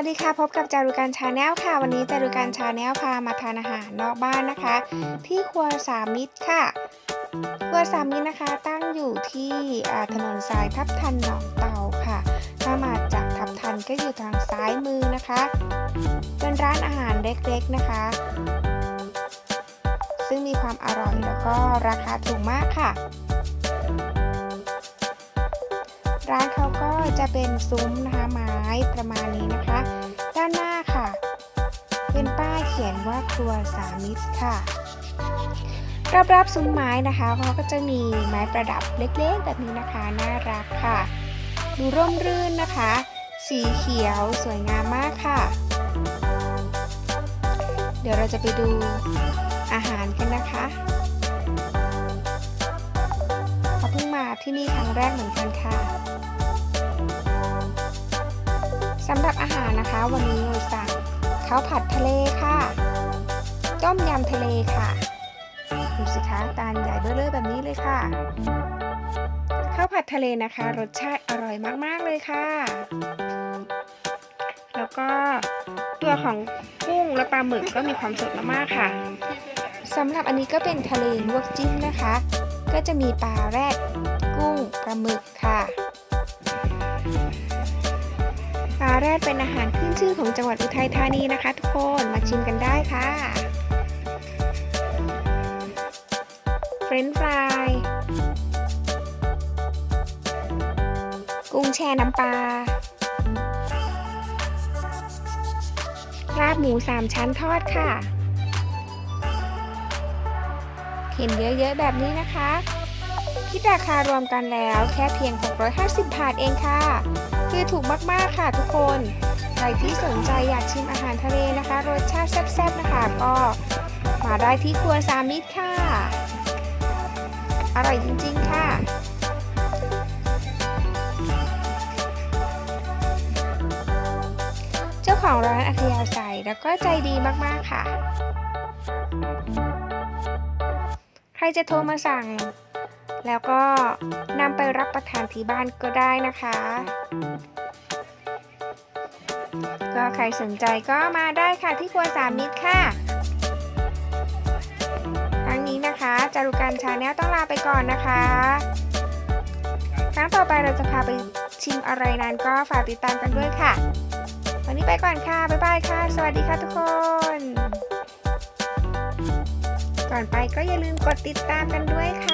สดีค่ะพบกับจารุการชาแนลค่ะ วันนี้จารุการชาแนลพามาทานอาหารนอกบ้านนะคะ ที่ครัวสามิตรค่ะ ครัวสามิตรนะคะตั้งอยู่ที่ถนนสายทับทันหนองเตาค่ะ ถ้ามาจากทับทันก็อยู่ทางซ้ายมือนะคะ เป็นร้านอาหารเล็กๆนะคะ ซึ่งมีความอร่อยแล้วก็ราคาถูกมากค่ะ ร้านเขาก็ จะเป็นซุ้มนะคะไม้ประมาณนี้นะคะ ด้านหน้าค่ะ เป็นป้ายเขียนว่าครัวสามิตรค่ะรอบๆซุ้มไม้นะคะเขาก็จะมีไม้ประดับเล็กๆ แบบนี้นะคะน่ารักค่ะ ดูร่มรื่นนะคะ สีเขียวสวยงามมากค่ะ เดี๋ยวเราจะไปดูอาหารกันนะคะเขาเพิ่งมาที่นี่ครั้งแรกเหมือนกันค่ะ นะคะ วันนี้เราสั่งข้าวผัดทะเลค่ะ ต้มยำทะเลค่ะดูสิคะตาลใหญ่เบ้อเลยแบบนี้เลยค่ะ ข้าวผัดทะเลนะคะ รสชาติอร่อยมากๆเลยค่ะ แล้วก็ตัวของกุ้งและปลาหมึกก็มีความสดมากๆค่ะสำหรับอันนี้ก็เป็นทะเลลวกจิ้มนะคะ ก็จะมีปลาแรดกุ้งปลาหมึกค่ะ ปลาแรดเป็นอาหารขึ้นชื่อของจังหวัดอุทัยธานีนะคะ ทุกคนมาชิมกันได้ค่ะเฟรนฟรายกุ้งแช่น้ำปลาลาบหมูสามชั้นทอดค่ะ เห็นเยอะๆแบบนี้นะคะ คิดราคารวมกันแล้วแค่เพียง 650 บาทเองค่ะ คือถูกมากๆค่ะทุกคน ใครที่สนใจอยากชิมอาหารทะเลนะคะ รสชาติแซ่บๆนะคะ ก็มาได้ที่ครัวสามิตรค่ะ อร่อยจริงๆค่ะเจ้าของร้านอัธยาศัยแล้วก็ใจดีมาก ๆ ค่ะ ใครจะโทรมาสั่ง แล้วก็นำไปรับประทานที่บ้านก็ได้นะคะ ก็ใครสนใจก็มาได้ค่ะที่ครัวสามมิตรค่ะครั้งนี้นะคะ จารุการชาแนลต้องลาไปก่อนนะคะ ครั้งต่อไปเราจะพาไปชิมอะไรนั้นก็ฝากติดตามกันด้วยค่ะ วันนี้ไปก่อนค่ะ บ๊ายบายค่ะ สวัสดีค่ะทุกคน ก่อนไปก็อย่าลืมกดติดตามกันด้วยค่ะ